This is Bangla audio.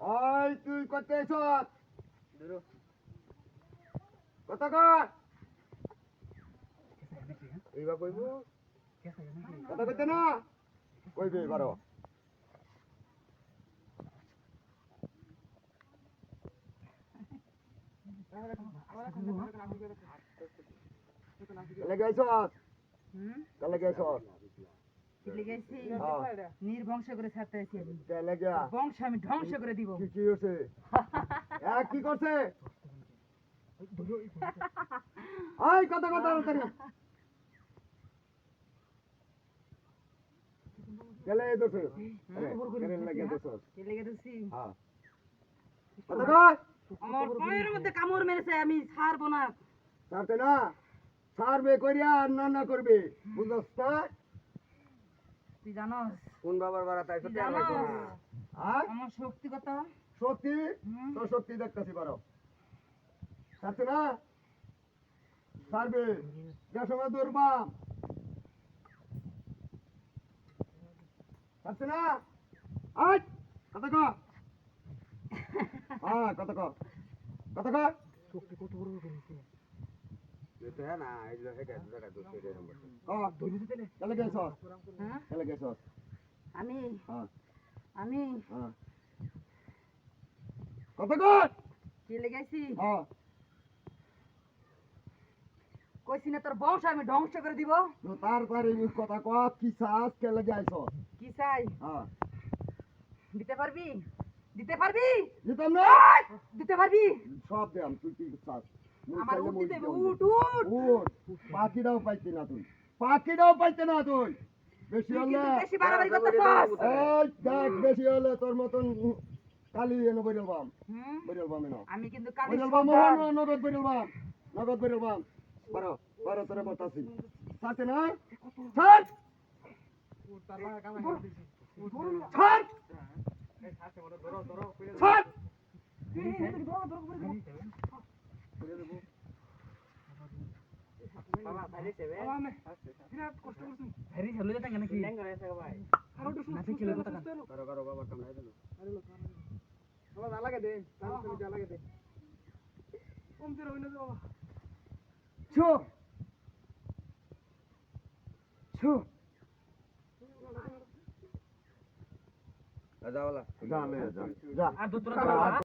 ওই তুই করতে চল কইব? কথা কইতে না? কইবে এবারও। হ্যাঁ। নির্বংশ করে ছাড়তে আছি বংশ আমি ধ্বংস করে দিব। কি কি কি করছে? ওই কথা কথা তাড়াতাড়ি গেলে দোষে গেলে লাগে দোষ চলে গেছি হ্যাঁ। কথা কয় আমার পায়ের মধ্যে কামড় মেরেছে আমি ছাড়বো না। তাতে না সারবে করিয়া আর না না করবে। বুঝছস না তুই জানোস? কোন বাবার বাড়া তাই জানোস? আর? আমার শক্তি কত? শক্তি? তো শক্তি দেখতেছি বারো। তাতে না যে সময় দুর্বাম তাতে না আজ কত ক। হ্যাঁ কত ক। কত ক। গেছ। হ্যাঁ? তাহলে গেছ। আমি? হ্যাঁ। আমি? হ্যাঁ। কত কর চলে গেছি? হ্যাঁ। কইছি না তোর বংশ আমি ধ্বংস করে দিব। তারপরে কথা ক কি সাস কে লাগে আইছ? কি চাই? হ্যাঁ। দিতে পারবি? দিতে পারবি? দিতাম না। দিতে পারবি? সব তুই কি চাস? আমার উঠ উঠ উঠ। উঠ। পাখিটাও পাইতে না তুই। পাখিটাও পাইতে না তুই। বেশি হলে কিন্তু বেশি বাড়াবাড়ি করতেছস। এই দেখ বেশি হলে তোর মতন কালি এনে বইরল বাম। বইরল বাম এনো আমি কিন্তু কালি বইরল বাম নগদ বইরল বাম। নগদ বইরল বাম। বারো বারো তোরে বতাসি সাথে না ছাড়! ছাড়! ছাড়! নাকি খেলে কথা কান করো করো বাবা। Su! Su! जा मला जा जा